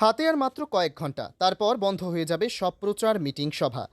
হাতে আর মাত্র কয়েক ঘণ্টা তারপর বন্ধ হয়ে যাবে সব প্রচার মিটিং সভা।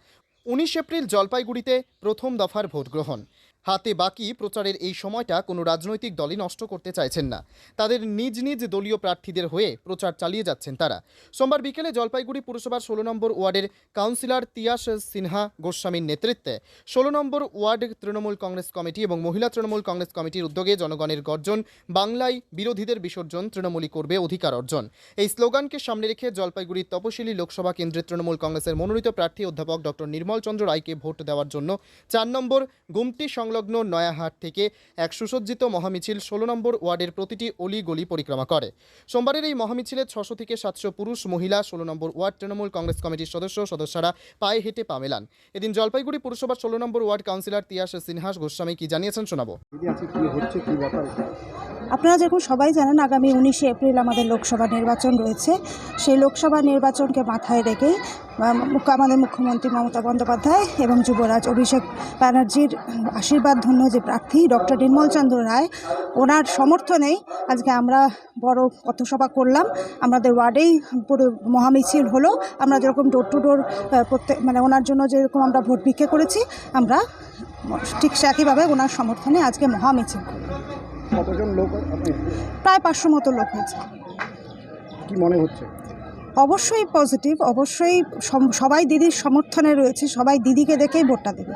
উনিশ এপ্রিল জলপাইগুড়িতে প্রথম দফার ভোট গ্রহণ হাতে বাকি প্রচারের এই সময়টা কোনো রাজনৈতিক দলই নষ্ট করতে চাইছেন না। তাদের নিজ নিজ দলীয় প্রার্থীদের হয়ে প্রচার চালিয়ে যাচ্ছেন তারা। সোমবার বিকেলে জলপাইগুড়ি পুরসভার ষোলো নম্বর ওয়ার্ডের কাউন্সিলর তিয়াস সিনহা গোস্বামীর নেতৃত্বে ষোলো number ward Trinamool Congress committee এবং মহিলা তৃণমূল কংগ্রেস কমিটির উদ্যোগে জনগণের গর্জন, বাংলায় বিরোধীদের বিসর্জন তৃণমূলই করবে অধিকার অর্জন। এই স্লোগানকে সামনে রেখে জলপাইগুড়ির তপশিলি লোকসভা কেন্দ্রের তৃণমূল কংগ্রেসের মনোনীত প্রার্থী অধ্যাপক ডক্টর নির্মল চন্দ্র রায়কে ভোট দেওয়ার জন্য চার নম্বর গুমটি সংলগ্ন নয়াহাট থেকে এক সুসজ্জিত মহামিছিল ষোলো নম্বর ওয়ার্ডের প্রতিটি অলি গলি পরিক্রমা করে। সোমবারের এই মহামিছিলে ছশো থেকে সাতশো পুরুষ মহিলা ষোলো নম্বর ওয়ার্ড তৃণমূল কংগ্রেস কমিটির সদস্য সদস্যরা পায়ে হেঁটে পা মেলান। এদিন জলপাইগুড়ি পুরসভার ষোলো নম্বর ওয়ার্ড কাউন্সিলর তিয়াস সিনহাস গোস্বামী কি জানিয়েছেন শোনাবো। দিদি আজকে কি হচ্ছে কি ব্যাপার? এটা? আপনারা যেরকম সবাই জানেন আগামী উনিশে এপ্রিল আমাদের লোকসভা নির্বাচন রয়েছে। সেই লোকসভা নির্বাচনকে মাথায় রেখে আমাদের মুখ্যমন্ত্রী মমতা বন্দ্যোপাধ্যায় এবং যুবরাজ অভিষেক ব্যানার্জির আশীর্বাদ ধন্য যে প্রার্থী ডক্টর নির্মল চন্দ্র রায় ওনার সমর্থনেই আজকে আমরা বড় পথসভা করলাম। আমাদের ওয়ার্ডেই পুরো মহামিছিল হলো। আমরা যেরকম ডোর টু ডোর প্রত্যেক মানে ওনার জন্য যেরকম আমরা ভোট ভিক্ষে করেছি আমরা ঠিক একইভাবে ওনার সমর্থনে আজকে মহামিছিল। করলাম কতজন লোক প্রায় পাঁচশো মতো লোক হয়েছে। কি মনে হচ্ছে? অবশ্যই পজিটিভ অবশ্যই সবাই দিদির সমর্থনে রয়েছে সবাই দিদিকে দেখেই ভোটটা দেবে।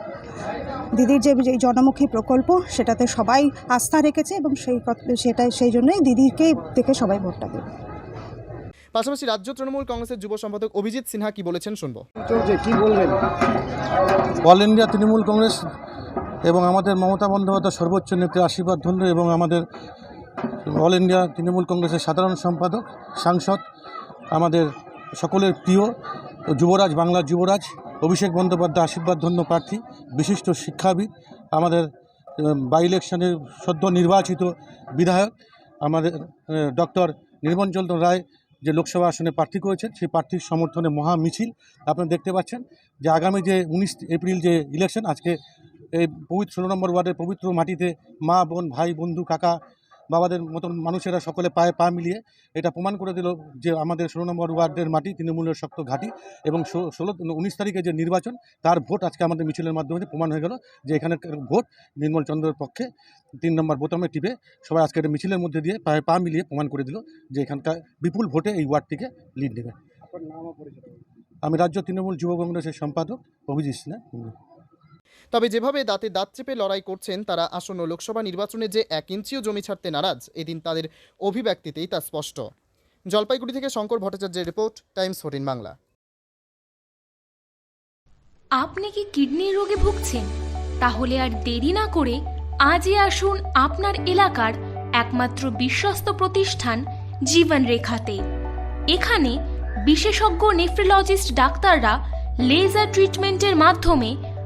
দিদির যে জনমুখী প্রকল্প সেটাতে সবাই আস্থা রেখেছে এবং সেই সেটাই সেই জন্যই দিদিকে দেখে সবাই ভোটটা দেবে। পাশাপাশি রাজ্য তৃণমূল কংগ্রেসের যুব সম্পাদক অভিজিৎ সিনহা কি বলেছেন শুনব। কি বলবেন? অল ইন্ডিয়া তৃণমূল কংগ্রেস এবং আমাদের মমতা বন্দ্যোপাধ্যায় সর্বোচ্চ নেত্রী আশীর্বাদ ধন্য এবং আমাদের অল ইন্ডিয়া তৃণমূল কংগ্রেসের সাধারণ সম্পাদক সাংসদ আমাদের সকলের প্রিয় যুবরাজ বাংলার যুবরাজ, অভিষেক বন্দ্যোপাধ্যায় আশীর্বাদ ধন্য প্রার্থী, বিশিষ্ট শিক্ষাবিদ, আমাদের বাই ইলেকশনের সদ্য নির্বাচিত বিধায়ক, আমাদের ডক্টর নির্মলচন্দ্র রায় যে লোকসভা আসনে প্রার্থী করেছেন, সেই প্রার্থীর সমর্থনে মহা মিছিল আপনারা দেখতে পাচ্ছেন যে আগামী যে উনিশ এপ্রিল যে ইলেকশন আজকে এই পবিত্র ষোলো নম্বর ওয়ার্ডের পবিত্র মাটিতে মা, বোন, ভাই, বন্ধু, কাকা বাবাদের মতন মানুষেরা সকলে পায়ে পা মিলিয়ে এটা প্রমাণ করে দিল যে আমাদের ষোলো নম্বর ওয়ার্ডের মাটি তৃণমূলের শক্ত ঘাঁটি এবং ষোলো উনিশ তারিখে যে নির্বাচন তার ভোট আজকে আমাদের মিছিলের মাধ্যমে প্রমাণ হয়ে গেল যে এখানে ভোট নির্মল চন্দ্রের পক্ষে তিন নম্বর বোতামে টিপে সবাই আজকে একটা মিছিলের মধ্যে দিয়ে পায়ে পা মিলিয়ে প্রমাণ করে দিল যে এখানকার বিপুল ভোটে এই ওয়ার্ডটিকে লিড নেবে। আমি রাজ্য তৃণমূল যুব কংগ্রেসের সম্পাদক অভিজিৎ সিনহা। তবে যেভাবে দাঁতে দাঁত চেপে লড়াই করছেন, তারা আসন্ন লোকসভা নির্বাচনে যে এক ইঞ্চিও জমি ছাড়তে নারাজ, এদিন তাদের অভিব্যক্তিতেই তা স্পষ্ট। জলপাইগুড়ি থেকে শঙ্কর ভট্টাচার্যের রিপোর্ট, টাইমস ফোর্টিন বাংলা। আপনি কি কিডনি রোগে ভুগছেন? তাহলে আর দেরি না করে আজই আসুন আপনার এলাকার একমাত্র বিশ্বস্ত প্রতিষ্ঠান জীবন রেখাতে। এখানে বিশেষজ্ঞ নেফ্রোলজিস্ট ডাক্তাররা লেজার ট্রিটমেন্টের মাধ্যমে